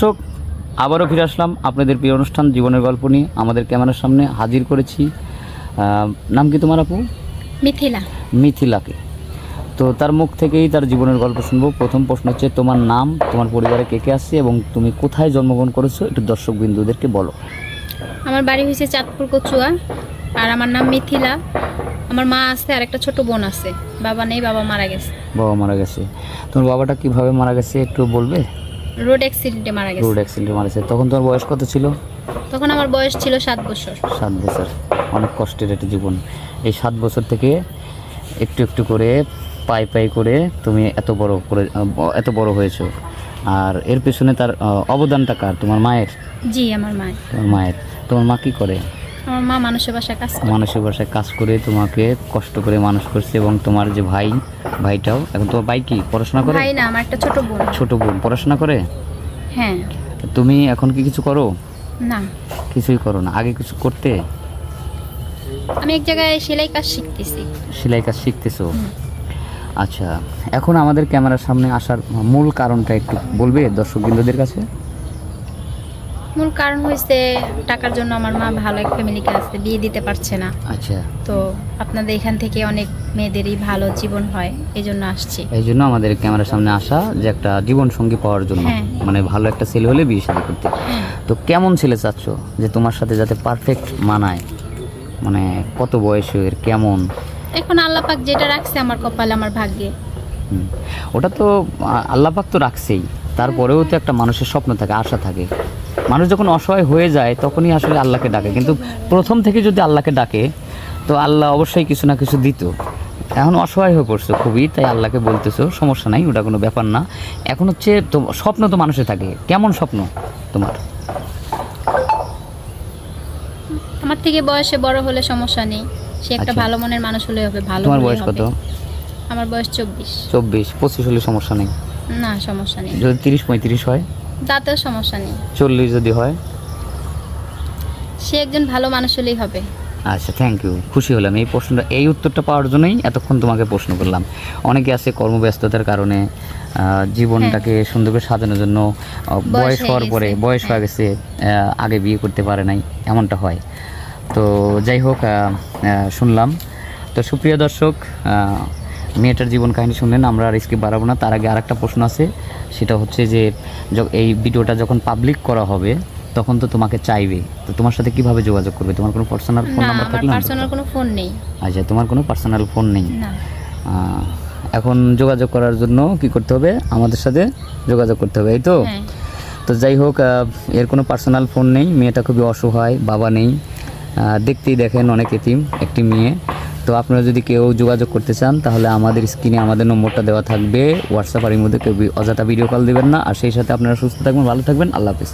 দর্শক আবারও ফিরে আসলাম আপনাদের প্রিয় অনুষ্ঠান জীবনের গল্প নিয়ে। আমাদের ক্যামেরার সামনে হাজির করেছি নাম কি তোমার আপু? মিথিলা। মিথিলাকে। তো তার মুখ থেকেই তার জীবনের গল্প শুনব। প্রথম প্রশ্ন হচ্ছে তোমার নাম তোমার পরিবারে কে কে আসছে এবং তুমি কোথায় জন্মগ্রহণ করেছ? একটু দর্শক বিন্দুদেরকে বলো। আমার বাড়ি হয়েছে চাঁদপুর কচুয়া আর আমার নাম মিথিলা। আমার মা আছে আর একটা ছোট বোন আছে। বাবা নেই বাবা মারা গেছে। বাবা মারা গেছে। তোমার বাবাটা কীভাবে মারা গেছে একটু বলবে? রোড অ্যাক্সিডেন্টে মারা গেছে। রোড অ্যাক্সিডেন্টে মারা গেছে। তখন তোমার বয়স কত ছিল? তখন আমার বয়স ছিল সাত বছর। সাত বছর। অনেক কষ্টের একটা জীবন। এই সাত বছর থেকে একটু একটু করে পাই পাই করে তুমি এত বড় করে এত বড় হয়েছো। আর এর পেছনে তার অবদানটা কার? তোমার মায়ের? জি আমার মা তোমার মায়ের। তোমার মা কী করে? আমার মা মানুষের বাসায় কাজ করে? মানুষের বাসায় কাজ করে তোমাকে কষ্ট করে মানুষ করছে এবং তোমার যে ভাই ভাইটাও এখন তোমার ভাই কি পড়াশোনা করে? ভাই না আমার একটা ছোট বোন। ছোট বোন পড়াশোনা করে? হ্যাঁ। তুমি এখন কি কিছু করো? না। কিছুই করো না। আগে কিছু করতে? আমি এক জায়গায় সেলাই কাজ শিখতেছি। সেলাই কাজ শিখতেছো? আচ্ছা এখন আমাদের ক্যামেরার সামনে আসার মূল কারণটা একটু বলবে দর্শক বিন্দুদের কাছে? মূল কারণ হয়েছে টাকার জন্য আমার মা ভালো এক ফ্যামিলিকে আসতে বিয়ে দিতে পারছে না। আচ্ছা। তো আপনাদের এখান থেকে অনেক মেয়েদেরই ভালো জীবন হয় এই জন্য আসছি। এই জন্য আমাদের ক্যামেরার সামনে আসা যে একটা জীবন সঙ্গী পাওয়ার জন্য। হ্যাঁ। মানে ভালো একটা ছেলে হলে বিয়ে শাদী করতে। হ্যাঁ। তো কেমন ছেলে চাচ্ছ যে তোমার সাথে যাতে পারফেক্ট মানায়? মানে কত বয়সের কেমন? এখন আল্লাহ পাক যেটা রাখছে আমার কপালে আমার ভাগ্যে। ওটা তো আল্লাপাক তো রাখছেই। তারপরেও তো একটা মানুষের স্বপ্ন থাকে আশা থাকে। মানুষ যখন অসহায় হয়ে যায় তখনই আসলে আল্লাহকে ডাকে। কিন্তু প্রথম থেকে যদি আল্লাহকে ডাকে তো আল্লাহ অবশ্যই কিছু না কিছু দিত। এখন অসহায় হয়ে পড়ছো খুবই তাই আল্লাহকে বলতেছো সমস্যা নাই ওটা কোনো ব্যাপার না। এখন হচ্ছে তো স্বপ্ন তো মানুষের থাকে। কেমন স্বপ্ন তোমার? আমার থেকে বয়সে বড় হলে সমস্যা নেই। সে একটা আচ্ছা। ভালো মনের মানুষ হলে হবে ভালো তোমার বয়স কত? আমার বয়স চব্বিশ। চব্বিশ পঁচিশ হলে সমস্যা নেই? না সমস্যা নেই। যদি তিরিশ পঁয়ত্রিশ হয়? তাতেও সমস্যা নেই। চল্লিশ যদি হয়? সে একজন ভালো মানুষ হলেই হবে। আচ্ছা থ্যাংক ইউ খুশি হলাম। এই প্রশ্নটা এই উত্তরটা পাওয়ার জন্যই এতক্ষণ তোমাকে প্রশ্ন করলাম। অনেকে আছে কর্মব্যস্ততার কারণে জীবনটাকে সুন্দর করে সাজানোর জন্য বয়স হওয়ার পরে বয়স হয়ে গেছে আগে বিয়ে করতে পারে নাই এমনটা হয়। তো যাই হোক শুনলাম। তো সুপ্রিয় দর্শক মেয়েটার জীবন কাহিনী শুনলেন আমরা আর স্কিপ বাড়াবো না। তার আগে আরেকটা প্রশ্ন আছে সেটা হচ্ছে যে এই ভিডিওটা যখন পাবলিক করা হবে তখন তো তোমাকে চাইবে। তো তোমার সাথে কীভাবে যোগাযোগ করবে? তোমার কোনো পার্সোনাল ফোন না নাম্বার থাকলে আমাকে পার্সোনাল কোনো ফোন নেই। আচ্ছা তোমার কোনো পার্সোনাল ফোন নেই? না। এখন যোগাযোগ করার জন্য কি করতে হবে? আমাদের সাথে যোগাযোগ করতে হবে এই তো? হ্যাঁ। তো যাই হোক এর কোনো পার্সোনাল ফোন নেই। মেয়েটা খুবই অসহায় বাবা নেই। দেখতেই দেখেন অনেক এতিম একটি মেয়ে। তো আপনারা যদি কেউ যোগাযোগ করতে চান, তাহলে আমাদের স্ক্রিনে আমাদের নম্বরটা দেওয়া থাকবে। হোয়াটসঅ্যাপ আর এর মধ্যে কেউ অযথা ভিডিও কল দেবেন না। আর সেই সাথে আপনারা সুস্থ থাকবেন, ভালো থাকবেন। আল্লাহ হাফিজ।